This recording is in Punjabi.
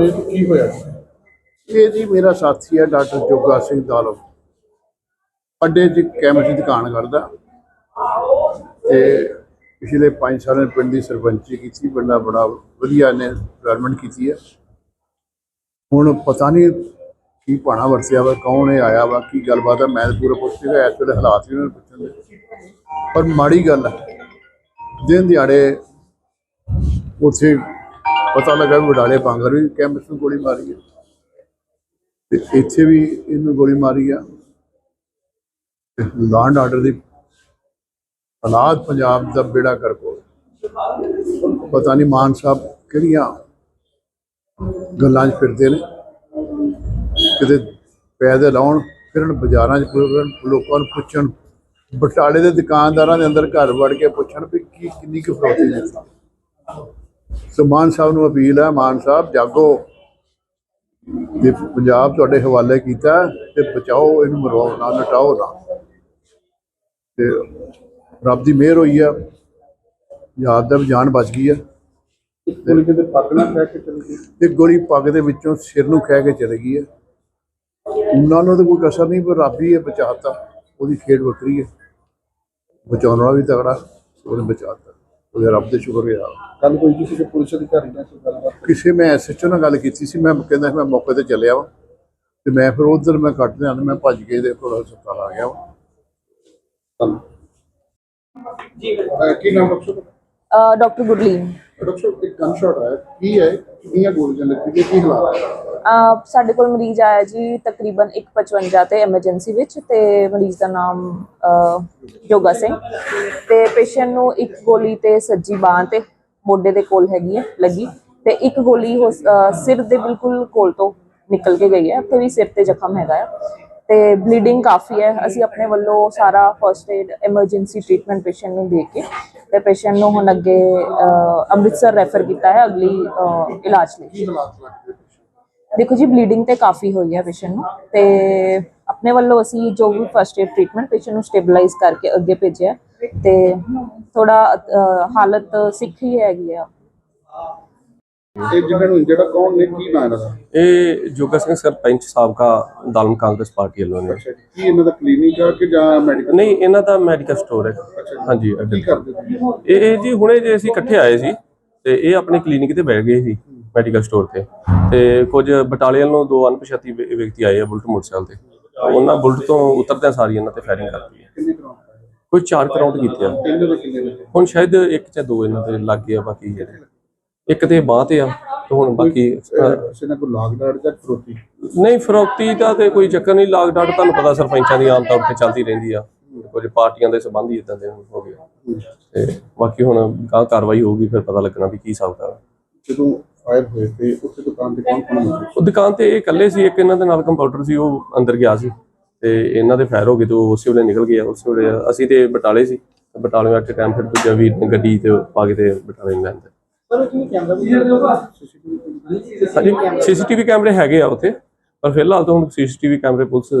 ਤੁਹਾਡੇ ਕੀ ਹੋਇਆ ਇਹ ਜੀ ਮੇਰਾ ਸਾਥੀ ਹੈ, ਡਾਕਟਰ ਜੋਗਾ ਸਿੰਘ ਦਾਲੋ। ਅੱਡੇ 'ਚ ਕੈਮਿਸਟ ਦੀ ਦੁਕਾਨ ਕਰਦਾ। ਤੇ ਪਿਛਲੇ 5 ਸਾਲਾਂ ਪਿੰਡ ਦੀ ਸਰਪੰਚੀ ਕੀਤੀ, ਪਿੰਡਾ ਬੜਾ ਵਧੀਆ ਨੇ ਡਿਵੈਲਪਮੈਂਟ ਕੀਤੀ ਹੈ। ਹੁਣ ਪਤਾ ਨਹੀਂ ਕੀ ਪਾਣਾ ਵਰਤਿਆ ਵਾ, ਕੌਣ ਇਹ ਆਇਆ ਵਾ, ਕੀ ਗੱਲਬਾਤ ਹੈ ਮੈਂ ਪੂਰਾ ਪੁੱਛ ਇਸ ਵੇਲੇ ਹਾਲਾਤ ਵੀ ਉਹਨਾਂ ਨੂੰ ਪੁੱਛਣ ਦੇ। ਪਰ ਮਾੜੀ ਗੱਲ ਹੈ ਦਿਨ ਦਿਹਾੜੇ ਉੱਥੇ ਪਤਾ ਲੱਗਾ ਵੀ ਵਡਾਲੇ ਬਾਂਗਰ ਵੀ ਕੈਂਪਸ ਨੂੰ ਗੋਲੀ ਮਾਰੀ ਹੈ ਤੇ ਇੱਥੇ ਵੀ ਇਹਨੂੰ ਗੋਲੀ ਮਾਰੀ ਆ। ਤੇ ਲਾਂਡ ਆਰਡਰ ਦੀ ਹਾਲਾਤ ਪੰਜਾਬ ਦਾ ਬੇੜਾ ਕਰ ਕੋ ਪਤਾ ਨਹੀਂ ਮਾਨ ਸਾਹਿਬ ਕਿਹੜੀਆਂ ਗੱਲਾਂ 'ਚ ਫਿਰਦੇ ਨੇ। ਕਿਤੇ ਪੈਦਲ ਆਉਣ ਫਿਰਨ, ਬਾਜ਼ਾਰਾਂ 'ਚ ਫਿਰਨ, ਲੋਕਾਂ ਨੂੰ ਪੁੱਛਣ। ਬਟਾਲੇ ਦੇ ਦੁਕਾਨਦਾਰਾਂ ਦੇ ਅੰਦਰ ਘਰ ਵੜ ਕੇ ਪੁੱਛਣ ਵੀ ਕੀ ਕਿੰਨੀ ਕੁ ਫਰੋਤੀ ਦਿੱਤੀ ਸੋ ਮਾਨ ਸਾਹਿਬ ਨੂੰ ਅਪੀਲ ਹੈ ਮਾਨ ਸਾਹਿਬ ਜਾਗੋ। ਜੇ ਪੰਜਾਬ ਤੁਹਾਡੇ ਹਵਾਲੇ ਕੀਤਾ ਤੇ ਬਚਾਓ ਇਹਨੂੰ ਮਰਵਾਓ ਨਾ ਲਟਾਓ ਨਾ। ਤੇ ਰੱਬ ਦੀ ਮਿਹਰ ਹੋਈ ਆ। ਯਾਦ ਦਾ ਜਾਨ ਬਚ ਗਈ ਆ। ਕਿਤੇ ਪੱਗ ਨਾ ਕਹਿ ਕੇ ਚਲੀ ਗਈ। ਤੇ ਗੋਲੀ ਪੱਗ ਦੇ ਵਿੱਚੋਂ ਸਿਰ ਨੂੰ ਖਹਿ ਕੇ ਚਲੇ ਗਈ ਆ। ਉਹਨਾਂ ਨੂੰ ਤਾਂ ਕੋਈ ਕਸਰ ਨਹੀਂ ਪਰ ਰੱਬ ਹੀ ਇਹ ਬਚਾਤਾ। ਉਹਦੀ ਖੇਡ ਵੱਖਰੀ ਹੈ ਬਚਾਉਣ ਵਾਲਾ ਵੀ ਤਗੜਾ ਉਹਨੇ ਬਚਾਤਾ। ਉਹਦੇ ਰੱਬ ਦੇ ਸ਼ੁਕਰ ਹੈ ਕੱਲ ਕੋਈ ਕਿਸੇ ਪੁਲਿਸ ਅਧਿਕਾਰੀ ਨਾਲ ਕੋਈ ਗੱਲਬਾਤ ਕਿਸੇ ਮੈਂ ਐਸਐਚਓ ਨਾਲ ਗੱਲ ਕੀਤੀ ਸੀ ਮੈਂ ਕਹਿੰਦਾ ਮੈਂ ਮੌਕੇ ਤੇ ਚੱਲਿਆ ਵਾ। ਤੇ ਮੈਂ ਫਿਰ ਉਧਰ ਮੈਂ ਕੱਟ ਲਿਆ ਮੈਂ ਭੱਜ ਕੇ ਦੇ ਕੋਲ ਹਸਪਤਾਲ ਆ ਗਿਆ ਵਾ। ਜੀ ਕੀ ਨਾਮ ਡਾਕਟਰ ਡਾਕਟਰ ਗੁਰਲੀਨ। ਡਾਕਟਰ ਇੱਕ ਗਨ ਸ਼ਾਟ ਆਇਆ। ਕੀ ਹੈ? ਕਿੰਨੀਆਂ ਗੋਲੀਆਂ ਲੱਗੀਆਂ? ਕੀ ਹਾਲਾਤ? ਹੈ ਸਾਡੇ ਕੋਲ ਮਰੀਜ਼ ਆਇਆ ਜੀ ਤਕਰੀਬਨ 155 ਤੇ ਐਮਰਜੈਂਸੀ ਵਿੱਚ ਤੇ ਮਰੀਜ਼ ਦਾ ਨਾਮ ਯੋਗਾ ਸਿੰਘ। ਤੇ ਪੇਸ਼ੈਂਟ ਨੂੰ ਇੱਕ ਗੋਲੀ ਤੇ ਸੱਜੀ ਬਾਹ ਤੇ ਮੋਢੇ ਦੇ ਕੋਲ ਹੈਗੀ ਹੈ, ਲੱਗੀ। ਤੇ ਇੱਕ ਗੋਲੀ ਹੋਸ- ਸਿਰ ਦੇ ਬਿਲਕੁਲ ਕੋਲ ਤੋਂ ਨਿਕਲ ਕੇ ਗਈ ਹੈ, ਉੱਥੇ ਵੀ ਸਿਰ ਤੇ ਜ਼ਖਮ ਹੈਗਾ ਹੈ। ਤੇ ਬਲੀਡਿੰਗ ਕਾਫੀ ਹੈ, ਅਸੀਂ ਆਪਣੇ ਵੱਲੋਂ ਸਾਰਾ first aid emergency treatment patient ਨੂੰ ਦੇ ਕੇ ਤੇ ਪੇਸ਼ੈਂਟ ਨੂੰ ਹੁਣ ਅੱਗੇ ਅੰਮ੍ਰਿਤਸਰ ਰੈਫਰ ਕੀਤਾ ਹੈ ਅਗਲੀ ਇਲਾਜ ਲਈ। ਦੇਖੋ ਜੀ ਬਲੀਡਿੰਗ ਤੇ ਕਾਫੀ ਹੋਈ ਹੈ ਪੇਸ਼ੈਂਟ ਨੂੰ ਤੇ ਆਪਣੇ ਵੱਲੋਂ ਅਸੀਂ ਜੋ ਵੀ ਫਰਸਟ ਏਡ ਟ੍ਰੀਟਮੈਂਟ ਪੇਸ਼ੈਂਟ ਨੂੰ ਸਟੇਬਲਾਈਜ਼ ਕਰਕੇ ਅੱਗੇ ਭੇਜਿਆ ਤੇ ਥੋੜਾ ਹਾਲਤ ਸਿੱਖ ਹੀ ਹੈਗੀ ਆ। ਇਹ ਜਿਹਨਾਂ ਨੂੰ ਜਿਹੜਾ ਕੌਣ ਨੇ ਕੀ ਨਾਂ ਇਹਨਾਂ ਦਾ? ਇਹ ਜੋਗਾ ਸਿੰਘ ਸਰਪੰਚ ਸਾਬਕਾ ਦਾਲਮ ਕਾਂਗਰਸ ਪਾਰਟੀ ਵੱਲੋਂ ਨੇ। ਅੱਛਾ ਜੀ। ਕੀ ਇਹਨਾਂ ਦਾ ਕਲੀਨਿਕ ਆ ਕਿ ਜਾਂ ਮੈਡੀਕਲ ਨਹੀਂ ਇਹਨਾਂ ਦਾ ਮੈਡੀਕਲ ਸਟੋਰ ਹੈ। ਹਾਂਜੀ ਇਹ ਜੀ ਹੁਣੇ ਜੇ ਅਸੀਂ ਇਕੱਠੇ ਆਏ ਸੀ ਤੇ ਇਹ ਆਪਣੇ ਕਲੀਨਿਕ ਤੇ ਬੈਠ ਗਏ ਸੀ। ਮੈਡੀਕਲ ਸਟੋਰ ਤੇ। ਤੇ ਕੁਝ ਬਟਾਲੀਅਨ ਨੂੰ ਦੋ ਅਣਪਛਾਤੀ ਵਿ- ਵਿਅਕਤੀ ਆਏ ਆ ਬੁਲਟ ਮੋਟਰਸਾਈਕਲ ਤੇ। ਉਹਨਾਂ ਬੁਲਟ ਤੋਂ ਉਤਰਦਿਆਂ ਸਾਰੀ ਇਹਨਾਂ ਤੇ ਫਾਇਰਿੰਗ ਕਰਤੀ ਹੈ। ਕਿੰਨੇ ਕੋਈ ਚਾਰ ਕਰਾਊਂਡ ਕੀਤੇ ਆ। ਕਿੰਨੇ ਦੇ ਕਿੰਨੇ ਦੇ ਹੁਣ ਸ਼ਾਇਦ ਇੱਕ ਜਾਂ ਦੋ ਇਹਨਾਂ ਦੇ ਲੱਗ ਗਏ ਆ ਬਾਕੀ ਜਿਹੜੇ। ਇੱਕ ਤੇ ਬਾਹ ਤੇ ਆ ਤੇ ਹੁਣ ਬਾਕੀ ਅਹ, ਕਿਸੇ ਨੇ ਕੋਈ ਜਾਂ ਫਰੋਤੀ ਨਹੀਂ ਫਰੋਕਤੀ ਦਾ ਤੇ ਕੋਈ ਚੱਕਰ ਨਹੀਂ ਲਾਗ ਡਾਟ ਤੁਹਾਨੂੰ ਪਤਾ ਸਰਪੰਚਾਂ ਦੀ ਆਮ ਤੌਰ ਤੇ ਚੱਲਦੀ ਰਹਿੰਦੀ ਆ। ਕੁਝ ਪਾਰਟੀਆਂ ਦੇ ਸੰਬੰਧ ਹੀ ਇਦਾਂ ਦੇ ਹੋ ਗਏ ਤੇ ਬਾਕੀ ਹੁਣ ਗਾਂ ਕਾਰਵਾਈ ਹੋਊਗੀ ਫਿਰ ਪਤਾ ਲੱਗਣਾ ਵੀ ਕੀ ਹਿਸਾਬ ਦਾ ਜਦੋਂ ਫਾਇਰ ਹੋਏ ਤੇ ਉੱਥੇ ਦੁਕਾਨ ਤੇ ਕੌਣ ਕੌਣ ਮੌਜੂਦ ਉਹ ਦੁਕਾਨ ਤੇ ਇਹ ਇਕੱਲੇ ਸੀ ਇੱਕ ਇਹਨਾਂ ਦੇ ਨਾਲ ਕੰਪਿਊਟਰ ਸੀ ਉਹ ਅੰਦਰ ਗਿਆ ਸੀ। ਤੇ ਇਹਨਾਂ ਦੇ ਫਾਇਰ ਹੋ ਗਏ ਤੇ ਉਹ ਉਸੇ ਵੇਲੇ ਨਿਕਲ ਗਿਆ ਉਸੇ ਵੇਲੇ ਅਸੀਂ ਤੇ ਬਟਾਲੇ ਸੀ। ਬਟਾਲੇ ਕੇ ਟਾਈਮ ਫਿਰ ਦੂਜਾ ਵੀਰ ਨੇ ਗੱਡੀ ਤੇ ਪਾ ਕੇ ਤੇ ਬਟਾਲੇ ਨੂੰ ਲੈਂਦੇ ਸਰ ਉਹ ਕੈਮਰਾ ਵੀ ਸੀਸੀਟੀਵੀ ਕੈਮਰੇ ਹੈਗੇ ਆ ਉੱਥੇ ਪਰ ਫਿਲਹਾਲ ਤਾਂ ਹੁਣ ਸੀਸੀਟੀਵੀ ਕੈਮਰੇ ਪੁਲਿਸ